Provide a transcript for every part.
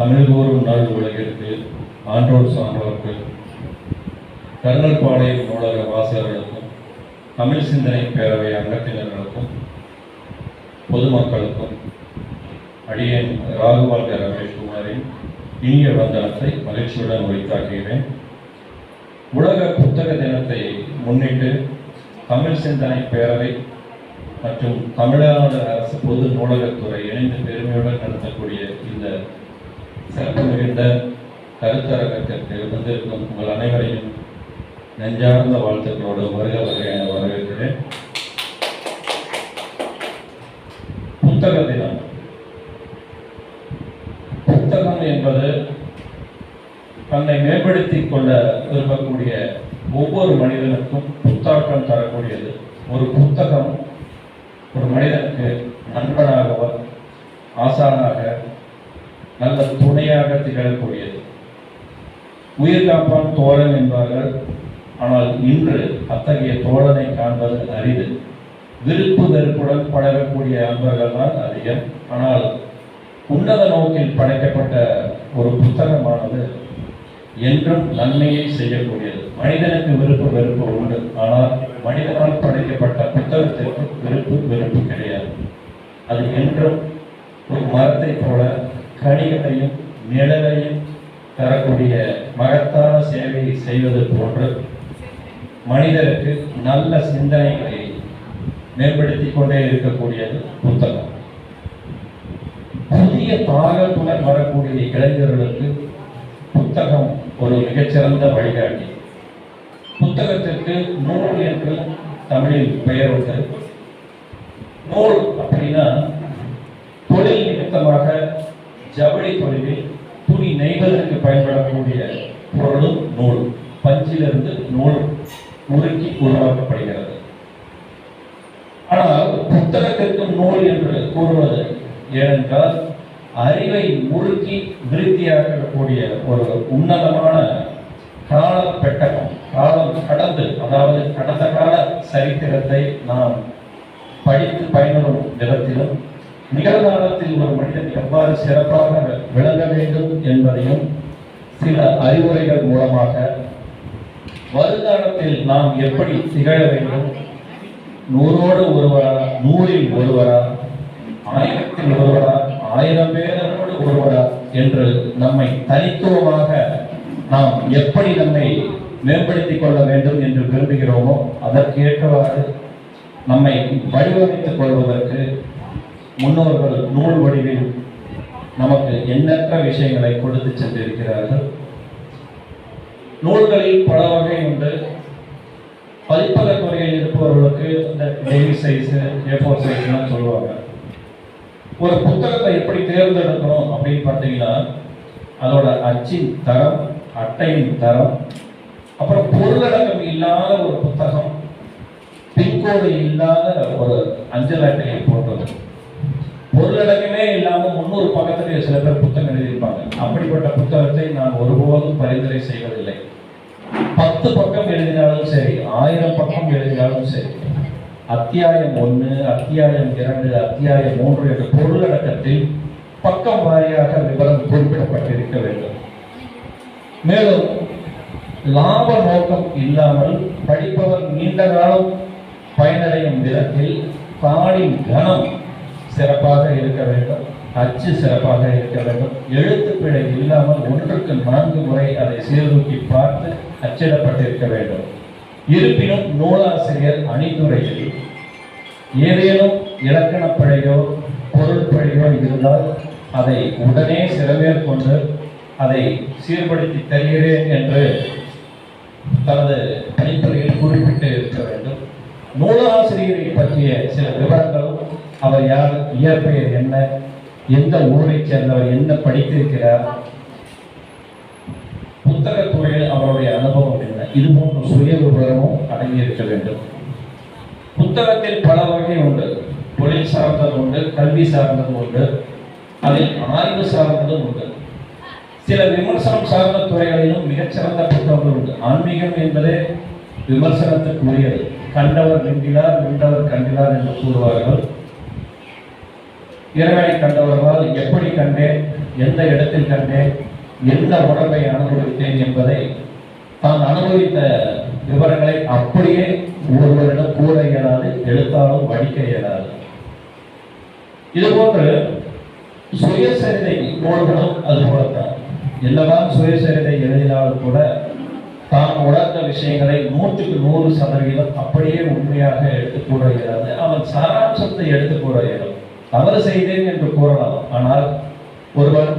தமிழ் கூறும் நாள் உலகிற்கு ஆன்றோர் சான்றோருக்கு கருணற்பாளையம் நூலக வாசகர்களுக்கும் தமிழ் சிந்தனை பேரவை அங்கத்தினர்களுக்கும் பொதுமக்களுக்கும் அடியேன் ராகுவாழ்க ரமேஷ்குமாரின் இனிய வந்தனத்தை மகிழ்ச்சியுடன் உரைத்தாக்குகிறேன். உலக புத்தக தினத்தை முன்னிட்டு தமிழ் சிந்தனை பேரவை மற்றும் தமிழ்நாடு அரசு பொது நூலகத்துறை இணைந்து பெருமையுடன் நடத்தக்கூடிய இந்த சிறப்பு மிகுந்த கருத்தரங்கத்திற்கு வந்திருக்கும் உங்கள் அனைவரையும் நெஞ்சார்ந்த வாழ்த்துக்களோடு வருக வருக என வரவேற்கிறேன். புத்தக தினம். புத்தகம் என்பது தன்னை மேம்படுத்திக் கொள்ள விரும்பக்கூடிய ஒவ்வொரு மனிதனுக்கும் புத்தாக்கம் தரக்கூடியது. ஒரு புத்தகம் ஒரு மனிதனுக்கு நண்பனாகவோ ஆசானாக நல்ல துணையாக திகழக்கூடியது. உயிர் காப்பான் தோழன் என்பார்கள். ஆனால் இன்று அத்தகைய தோழனை காண்பது அரிது. விருப்பு வெறுப்புடன் பழகக்கூடிய அன்பர்கள் தான் அதிகம். ஆனால் உன்னத நோக்கில் படைக்கப்பட்ட ஒரு புத்தகமானது என்றும் நன்மையை செய்யக்கூடியது. மனிதனுக்கு விருப்பு வெறுப்பு உண்டு. ஆனால் மனிதனால் படைக்கப்பட்ட புத்தகத்திற்கு விருப்பு வெறுப்பு கிடையாது. அது என்றும் ஒரு மரத்தை போல கனிகளையும் நிழலையும் தரக்கூடிய மகத்தான சேவையை செய்வது போன்று மனிதருக்கு நல்ல சிந்தனைகளை மேம்படுத்திக் கொண்டே இருக்கக்கூடியது புத்தகம். புதிய தாகத்துடன் வரக்கூடிய இளைஞர்களுக்கு புத்தகம் ஒரு மிகச்சிறந்த வழிகாட்டி. புத்தகத்திற்கு நூல் என்று தமிழில் பெயர் உண்டு. நூல் அப்படின்னா தொழில் நிமித்தமாக ஜவுளி தொழிலில் துணி நெய்வதற்கு பயன்படக்கூடிய பொருளும் நூல் பஞ்சிலிருந்து நூல் உருக்கி உருவாக்கப்படுகிறது. ஆனால் புத்தகத்திற்கு நூல் என்று கூறுவது ஏனென்றால் அறிவை முறுக்கி விருத்தியாக்கக்கூடிய ஒரு உன்னதமான கால பெட்டகம் காலம் கடந்து அதாவது கடந்த கால சரித்திரத்தை நாம் படித்து பயன்படும் விதத்திலும் நிகழ்காலத்தில் ஒரு மனிதன் எவ்வாறு சிறப்பாக விளங்க வேண்டும் என்பதையும் சில அறிவுரைகள் மூலமாக வருங்காலத்தில் நாம் எப்படி திகழ வேண்டும்? நூறோடு ஒருவரா நூறில் ஒருவரா ஆயிரத்தில் ஒருவரா ஆயிரம் பேரோடு ஒருவரா என்று நம்மை தனித்துவமாக நாம் எப்படி நம்மை மேம்படுத்திக் கொள்ள வேண்டும் என்று விரும்புகிறோமோ அதற்கேற்றவாறு நம்மை வடிவமைத்துக் கொள்வதற்கு முன்னோர்கள் நூல் வடிவில் நமக்கு எண்ணற்ற விஷயங்களை கொடுத்து சென்றிருக்கிறார்கள். நூல்களில் பல வகை உண்டு. பதிப்பக துறையில் இருப்பவர்களுக்கு இந்த டெய்லி சைஸ் ஏ ஃபோர் சைஸ்லாம் சொல்லுவாங்க. ஒரு புத்தகத்தை எப்படி தேர்ந்தெடுக்கணும் அப்படின்னு பார்த்தீங்கன்னா அதோட அச்சின் தரம் அட்டையின் தரம் அப்புறம் பொருளடக்கம் இல்லாத ஒரு புத்தகம் பின்கோடு இல்லாத ஒரு அஞ்சல் அட்டையை போன்றது பொருளடக்கமே இல்லாம முன்னூறு பக்கத்துக்கு சில பேர் புத்தகம் எழுதியிருப்பாங்க. அப்படிப்பட்ட புத்தகத்தை நான் ஒருபோதும் பரிந்துரை செய்வதில்லை. பத்து பக்கம் எழுதினாலும் சரி ஆயிரம் பக்கம் எழுதினாலும் சரி அத்தியாயம் ஒன்று அத்தியாயம் இரண்டு அத்தியாயம் மூன்று என்ற பொருளடக்கத்தில் பக்கம் வாரியாக விவரம் குறிப்பிடப்பட்டிருக்க வேண்டும். மேலும் லாப நோக்கம் இல்லாமல் படிப்பவர் நீண்ட காலம் பயனடையும் விதத்தில் தாளின் கனம் சிறப்பாக இருக்க வேண்டும். அச்சு சிறப்பாக இருக்க வேண்டும். எழுத்து பிழை இல்லாமல் ஒன்றுக்கு நான்கு முறை அதை சீர்தூக்கி பார்த்து அச்சிடப்பட்டிருக்க வேண்டும். இருப்பினும் நூலாசிரியர் அணிந்துரையில் ஏதேனும் இலக்கண பிழையோ பொருள் பிழையோ இருந்தால் அதை உடனே சிறமேற்கொண்டு அதை சீர்படுத்தி தருகிறேன் என்று தனது பணித்துறையில் குறிப்பிட்டு இருக்க வேண்டும். நூலாசிரியரை பற்றிய சில விவரங்கள் அவர் யார்? இயற்பெயர் என்ன? எந்த ஊரைச் சேர்ந்தவர்? என்ன படித்திருக்கிறார்? புத்தகத்துறையில் அவருடைய அனுபவம் என்ன? இது போன்ற சுய விவரமும் அடங்கியிருக்க வேண்டும். புத்தகத்தில் பல வகை உண்டு. தொழில் சார்ந்தது உண்டு கல்வி சார்ந்தது உண்டு. அதில் ஆய்வு சார்ந்ததும் உண்டு. சில விமர்சனம் சார்ந்த துறைகளிலும் மிகச்சிறந்த புத்தகங்கள் உண்டு. ஆன்மீகம் என்பதே விமர்சனத்துக்குரியது. கண்டவர் நின்றார் நின்றவர் கண்டினார் என்று கூறுவார்கள். இறைவனை கண்டவர்களால் எப்படி கண்டேன்? எந்த இடத்தில் கண்டேன்? எந்த உடம்பை அனுபவித்தேன் என்பதை தான் அனுபவித்த விவரங்களை அப்படியே ஒருவரிடம் கூற இயலாது எழுத்தாலும் வடிக்க இயலாது. இதுபோன்று சுயசரிதை நூல்களும் அது போலத்தான் என்னதான் சுயசரிதை எழுதினாலும் கூட தான் உணர்ந்த விஷயங்களை நூற்றுக்கு நூறு சதவீதம் அப்படியே உண்மையாக எடுத்து கூற இயலாது. அவன் சாராம்சத்தை எடுத்து கூற இயலும். தவறு செய்தேன் என்று கூறலாம். ஆனால் ஒருவன்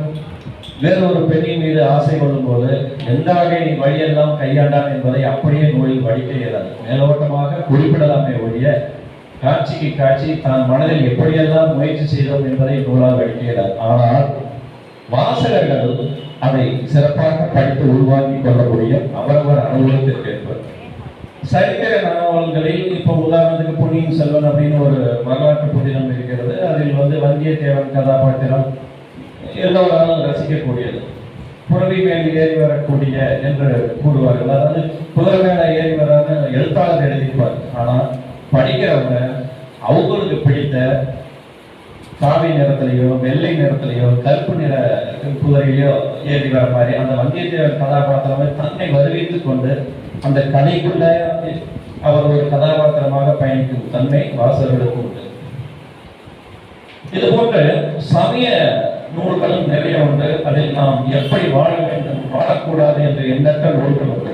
வேறொரு பெண்ணின் மீது ஆசை கொள்ளும் போது எந்த வகை வழியெல்லாம் கையாண்டான் என்பதை அப்படியே நூலில் வடிக்க இயலாது. மேலோட்டமாக குறிப்பிடலாமே ஒழிய காட்சிக்கு காட்சி தான் மனதில் எப்படியெல்லாம் முயற்சி செய்தோம் என்பதை நூலால் வடிக்க இயலாது. ஆனால் வாசகர்கள் அதை சிறப்பாக படித்து உருவாக்கி கொள்ள முடியும். அவரவர் அனுபவத்திற்கு சரித்திர நாவல்களில் இப்போ உதாரணத்துக்கு பொன்னியின் செல்வன் அப்படின்னு ஒரு வரலாற்று புதினம் இருக்கிறது. அதில் வந்து வந்தியத்தேவன் கதாபாத்திரம் எல்லோராலும் ரசிக்கக்கூடியது. புறவி மேல் ஏறி வரக்கூடிய என்று கூறுவார்கள். அதாவது குதிரை மேல ஏறி வரான்னு எழுத்தாளர் எழுதிப்பார். ஆனால் படிக்கிறவங்க அவங்களுக்கு பிடித்த காவி நிறத்திலேயோ வெள்ளை நிறத்திலேயோ கருப்பு நிற குதிரையிலையோ ஏறி வர மாதிரி அந்த வந்தியத்தேவன் கதாபாத்திரமே தன்னை வருவித்துக் கொண்டு அந்த கதைக்குள்ள அவர் ஒரு கதாபாத்திரமாக பயணிக்கும் தன்மை வாசகர்களுக்கு உண்டு. இது போன்று சமய நூல்களும் நிறைய உண்டு. அதில் நாம் எப்படி வாழ வேண்டும் வாழக்கூடாது என்று எண்ணற்ற நூல்கள் உண்டு.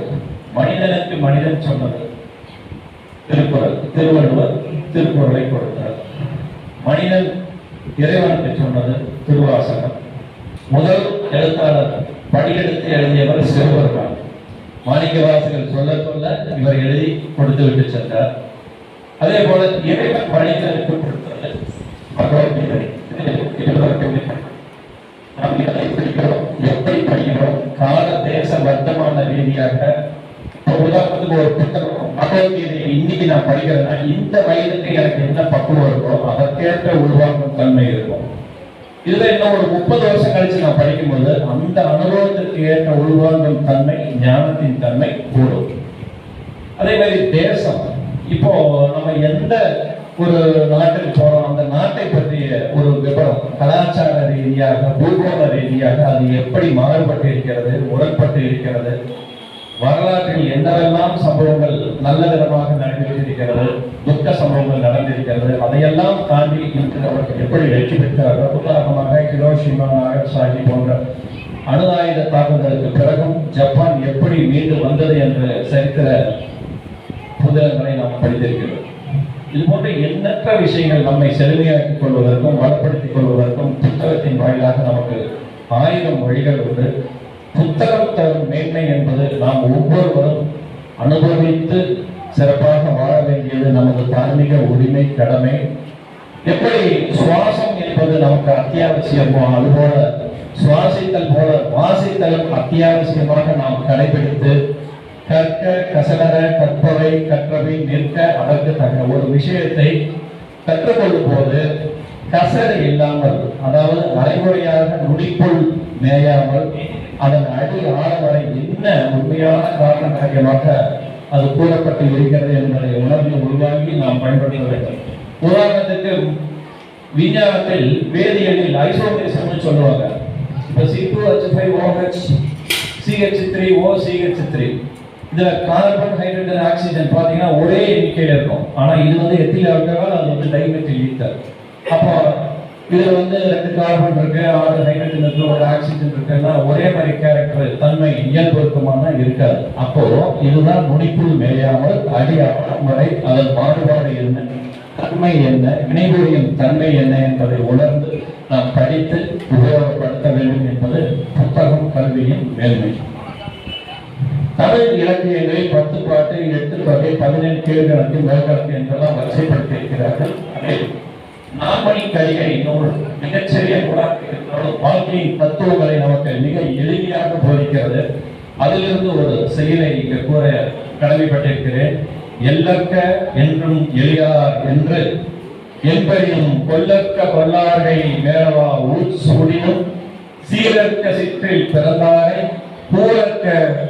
மனிதனுக்கு மனிதன் சொன்னது. திருக்குறள் திருவள்ளுவர் திருக்குறளை கொடுத்தார். மனிதன் இறைவனுக்கு சொன்னது திருவாசகம். முதல் எழுத்தாளர் படியெடுத்து எழுதியவர் சிவபெருமான். மாணிக்க வாசகர் சொல்ல சொல்ல இவர் எழுதி கொடுத்து விட்டு சென்றார். அதே போல இறைவன் மனிதனுக்கு கொடுத்தது பகவத்கீதை நாம் எதை படிக்கிறோம்? எப்படி படிக்கிறோம்? கால தேச வர்த்தமான ரீதியாக உதாரணத்துக்கு ஒரு புத்தகம் இன்னைக்கு நான் படிக்கிறேன்னா இந்த வயதுக்கு எனக்கு என்ன பக்குவம் இருக்கோ அதற்கேற்ற உருவாக்கும் தன்மை இருக்கும். இதுல இன்னும் ஒரு முப்பது வருஷம் கழிச்சு நான் படிக்கும்போது அந்த அனுபவத்திற்கு ஏற்ற உள்வாங்கும் தன்மை ஞானத்தின் தன்மை கூடும் அதே மாதிரி தேசம். இப்போ நம்ம எந்த ஒரு நாட்டுக்கு போறோம் அந்த நாட்டை பற்றிய ஒரு விவரம் கலாச்சார ரீதியாக பூகோள ரீதியாக அது எப்படி மாறுபட்டு இருக்கிறது முரண்பட்டு இருக்கிறது வரலாற்றில் என்னவெல்லாம் சம்பவங்கள் நல்ல விதமாக நடந்திருக்கிறது துக்க சம்பவங்கள் நடந்திருக்கிறது அதையெல்லாம் தாண்டி இன்று அவர்கள் எப்படி வெற்றி பெற்றார்கள்? உதாரணமாக ஹிரோஷிமா நாகசாகி போன்ற அணு ஆயுத தாக்குதலுக்கு பிறகும் ஜப்பான் எப்படி மீண்டு வந்தது என்ற சரித்திர புதலங்களை நாம் படித்திருக்கிறோம். இது போன்ற எண்ணற்ற விஷயங்கள் நம்மை செழுமையாக்கிக் கொள்வதற்கும் வளப்படுத்திக் கொள்வதற்கும் புத்தகத்தின் வாயிலாக நமக்கு ஆயிரம் வழிகள் உண்டு. புத்தகம் தரும் மேன்மை என்பது நாம் ஒவ்வொருவரும் அனுபவித்து சிறப்பாக வாழ வேண்டியது நமது தார்மீக உரிமை கடமை. எப்படி சுவாசம் என்பது நமக்கு அத்தியாவசியமோ அதுபோல சுவாசித்தல் போல வாசித்தலும் அத்தியாவசியமாக நாம் கடைபிடித்து கற்க கசடர கற்பவை கற்றவை நிற்க அதற்கு தக்க ஒரு விஷயத்தை கற்றுக்கொள்ளும் போது கசடு இல்லாமல் அதாவது அரைமுறையாக நுடிப்புள் மேயாமல் அதன் அடி ஆழவரை என்ன உண்மையான காரண காரியமாக அது கூறப்பட்டு இருக்கிறது என்பதை உணர்ந்து உருவாக்கி நாம் பயன்படுத்த வேண்டும். உதாரணத்துக்கு விஞ்ஞானத்தில் வேதியியலில் ஐசோமேசம்னு சொல்லுவாங்க. இப்போ C two H five OH CH three O CH three இதில் கார்பன் ஹைட்ரஜன் ஆக்சிஜன் பார்த்தீங்கன்னா ஒரே எண்ணிக்கையில் இருக்கும். ஆனால் இது வந்து எத்தில் ஆல்கஹால் அது வந்து டைமெத்தில் ஈத்தர் அப்போ இதுல வந்து ரெண்டு கார்பன் இருக்கு ஆறு ஹைட்ரஜன் இருக்கு ஒரு ஆக்சிஜன் இருக்குன்னா ஒரே மாதிரி கேரக்டர் தன்மை இயல்பு இருக்குமானா இருக்காது. அப்போ இதுதான் முடிப்புள் மேயாமல் அடி முறை அதன் மாறுபாடு என்ன? தன்மை என்ன? வினைபுரியும் தன்மை என்ன என்பதை உணர்ந்து நாம் படித்து உபயோகப்படுத்த வேண்டும் என்பது புத்தகம் கல்வியின் மேன்மை. தமிழ் இலக்கியங்களை பத்து பாட்டு எட்டு தொகை பதினெண் கீழ்கணக்கு மேற்கணக்கு என்றெல்லாம் வரிசைப்படுத்தியிருக்கிறார்கள். அதில் நாமணி கரிகை நூல் மிகச்சிறிய நூலாக இருந்தாலும் வாழ்க்கையின் தத்துவங்களை நமக்கு மிக எளிமையாக போதிக்கிறது. அதிலிருந்து ஒரு செயலை இங்கு கூற கடமைப்பட்டிருக்கிறேன். எல்லக்க என்றும் எளியார் என்று என்பையும் கொல்லக்க கொல்லார்கை மேலவா சூடினும் சீரக்க சிற்றில் பிறந்தாரை கூறக்க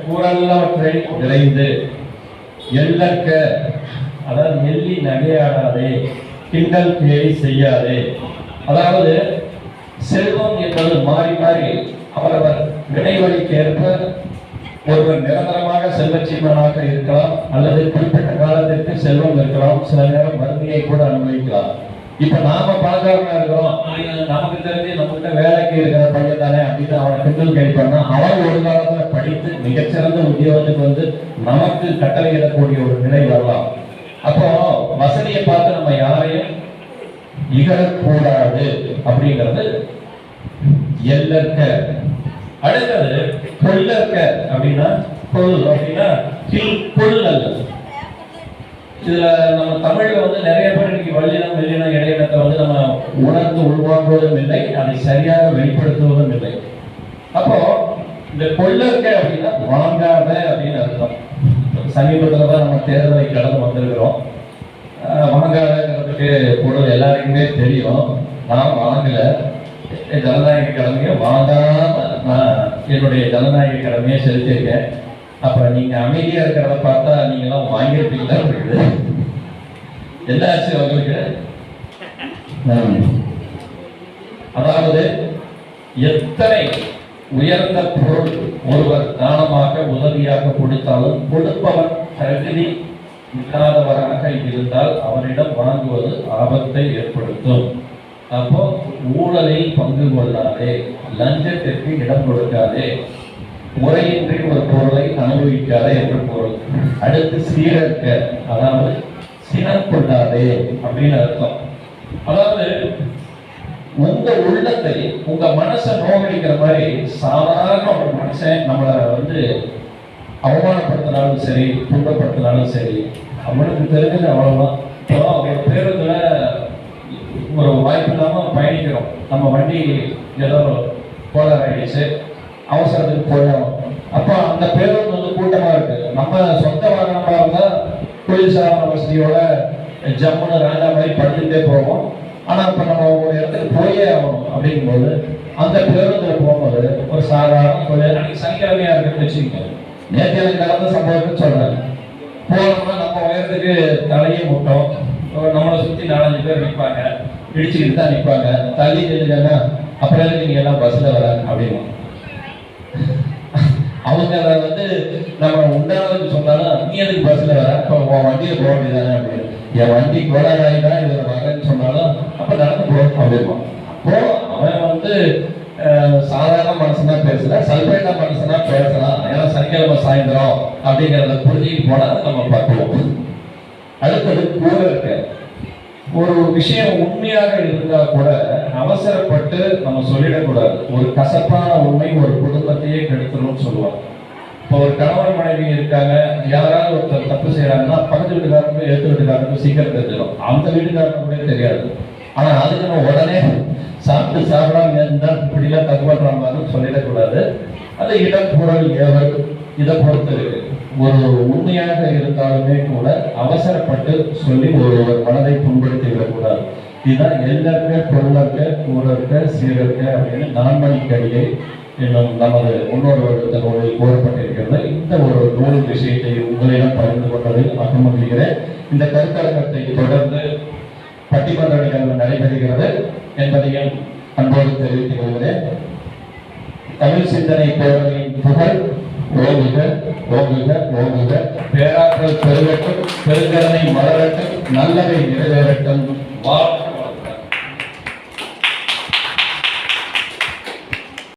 கூறல்லவற்றை விரைந்து எல்லக்க அதாவது எள்ளி நகையாடாதே கிண்டல் கேலி செய்யாதே. அதாவது செல்வம் என்பது மாறி மாறி அவரவர் வினைவழிக்கேற்ப ஒருவர் நிரந்தரமாக செல்வச்சீமனாக இருக்கலாம் அல்லது குறிப்பிட்ட காலத்திற்கு செல்வம் இருக்கலாம் சில நேரம் வறுமையை கூட அனுபவிக்கலாம். இப்ப நாம பணக்காரனா இருக்கிறோம். நமக்கு தெரிஞ்சு நம்மகிட்ட வேலைக்கு இருக்கிற பையன் தானே அப்படின்னு அவனை கிண்டல் கேட்பான்னா அவன் ஒரு காலத்துல படித்து மிகச்சிறந்த உத்தியோகத்துக்கு வந்து நமக்கு கட்டளையிடக்கூடிய ஒரு நிலை வரலாம். அப்போ வசதியை பார்த்து நம்ம யாரையும் இகழக்கூடாது அப்படிங்கிறது எல்லற்க. அடுத்தது கொல்லற்க அப்படின்னா கொல் அப்படின்னா கில் இதுல நம்ம தமிழ்ல வந்து நிறைய பேர் இன்னைக்கு வல்லினம் வெள்ளினம் இடையினத்தை வந்து நம்ம உணர்ந்து உள்வாங்குவதும் இல்லை அதை சரியாக வெளிப்படுத்துவதும் இல்லை. அப்போ இந்த கொள்ளற்க அப்படின்னா வாங்காத அப்படின்னு அர்த்தம். சமீபத்துல தான் நம்ம தேர்தலை கடந்து வந்திருக்கிறோம். வணங்காதங்கிறதுக்கு பொருள் எல்லாருக்குமே தெரியும். நான் வணங்கல. என் ஜனநாயக கடமையை வாங்காம நான் என்னுடைய ஜனநாயக கடமையை செலுத்தியிருக்கேன். அப்போ நீங்க அமைதியா இருக்கிறத பார்த்தா நீங்க எல்லாம் வாங்கியிருப்பீங்களா? இருக்குது என்ன ஆச்சு உங்களுக்கு அதாவது எத்தனை உயர்ந்த பொருள் ஒருவர் தானமாக உதவியாக கொடுத்தாலும் கொடுப்பவன் தகுதி இல்லாதவராக இருந்தால் அவரிடம் வாங்குவது ஆபத்தை ஏற்படுத்தும். அப்போ ஊழலில் பங்கு கொள்ளாதே லஞ்சத்திற்கு இடம் கொடுக்காதே முறையின்றி ஒரு பொருளை அனுபவிக்காதே என்று பொருள். அடுத்து சீரற்க அதாவது சினம் கொள்ளாதே அப்படின்னு அர்த்தம். அதாவது உங்க உள்ளத்தை உங்க மனசை நோக்கடிக்கிற மாதிரி சாதாரண ஒரு மனுஷன் நம்மளை வந்து அவமானப்படுத்தினாலும் சரி துன்பப்படுத்தினாலும் சரி அவனுக்கு தெரிஞ்சது அவ்வளோதான் இப்போ அவங்க பேருந்தில் ஒரு வாய்ப்பு இல்லாமல் பயணிக்கிறோம். நம்ம வண்டி ஏதோ கோளாறு ஆகிடுச்சு அவசரத்துக்கு போயிடும் அப்போ அந்த பேருந்து வந்து கூட்டமாக இருக்குது நம்ம சொந்த வாகனமாக இருந்தால் குளிர் சாதன வசதியோட ஜம்முன்னு ராஜா மாதிரி படுத்துட்டே போவோம். ஆனால் இப்போ நம்ம ஒரு இடத்துக்கு போயே ஆகணும் அப்படிங்கும்போது அந்த பேருந்தில் போகும்போது ஒரு சாதாரண கொஞ்சம் அன்னைக்கு சனிக்கிழமையாக இருக்குன்னு வச்சுக்கோங்க. நேற்று எனக்கு நடந்த சம்பவத்தை சொல்றேன் போனோம்னா நம்ம உயரத்துக்கு தலையே முட்டோம். நம்மளை சுத்தி நாலஞ்சு பேர் நிற்பாங்க. இடிச்சுக்கிட்டு தான் நிற்பாங்க. தள்ளி நில்லுங்கன்னா அப்புறம் எதுக்கு நீங்க எல்லாம் பஸ்ல வர அப்படின்னு அவங்க அதை வந்து நம்ம உண்டானதுக்கு சொன்னாலும் நீ எதுக்கு பஸ்ல வர இப்போ உன் வண்டியில் போக வேண்டியதானே அப்படின்னு. என் வண்டி கோளாறாகி தான் இதுல வரேன்னு சொன்னாலும் அப்ப நடந்து போ அப்படிமா போ அவன் வந்து சாதாரண மனுஷனா பேசல சல்பேட்டா மனுஷனா பேசலாம். ஏன்னா சனிக்கிழமை சாயந்தரம் அப்படிங்கிறத புரிஞ்சுக்கிட்டு போனா நம்ம பார்க்கலாம் அடுத்தது கூட இருக்க. ஒரு விஷயம் உண்மையாக இருந்தா கூட அவசரப்பட்டு நம்ம சொல்லிடக்கூடாது. ஒரு கசப்பான உண்மை ஒரு குடும்பத்தையே கெடுத்துரும்னு சொல்லுவாங்க. இப்போ ஒரு கணவன் மனைவி இருக்காங்க யாராவது ஒருத்தர் தப்பு செய்யறாங்கன்னா பக்கத்து வீட்டுக்காரங்க எடுத்து வீட்டுக்காரங்க சீக்கிரம் தெரிஞ்சிடும். அந்த வீட்டுக்காரங்க கூட தெரியாது. ஆனால் அதுக்கு நம்ம உடனே சாப்பிட்டு சாப்பிடாம இருந்தால் இப்படிலாம் தகவல் பண்ற சொல்லிடக்கூடாது. அது இடம் ஏவர் ஏவல். இதை பொறுத்து இருக்கு ஒரு உண்மையாக இருந்தாலுமே கூட அவசரப்பட்டு சொல்லி ஒரு மனதை புண்படுத்தி விடக்கூடாது. இதுதான் எல்லருக்க பொருளற்க கூறக்க சீரற்க அப்படின்னு நான்மணிக்கடியை என்னும் நமது முன்னோர்களுக்கு நூலில் கூறப்பட்டிருக்கிறது. இந்த ஒரு நூல் விஷயத்தை உங்களிடம் பகிர்ந்து கொண்டதில் மகிழ்கிறேன் இந்த கருத்தரங்கத்தை தொடர்ந்து பட்டிமன்ற நிகழ்வு நடைபெறுகிறது என்பதையும் அன்போடு தெரிவித்துக் கொள்கிறேன். தமிழ் சிந்தனை பேரவையின் புகழ் ஓங்குக ஓங்குக ஓங்குக. பேராற்றல் பெருகட்டும் பெருங்கடனை மலரட்டும் நல்லவை நிறைவேறட்டும். வாழ்க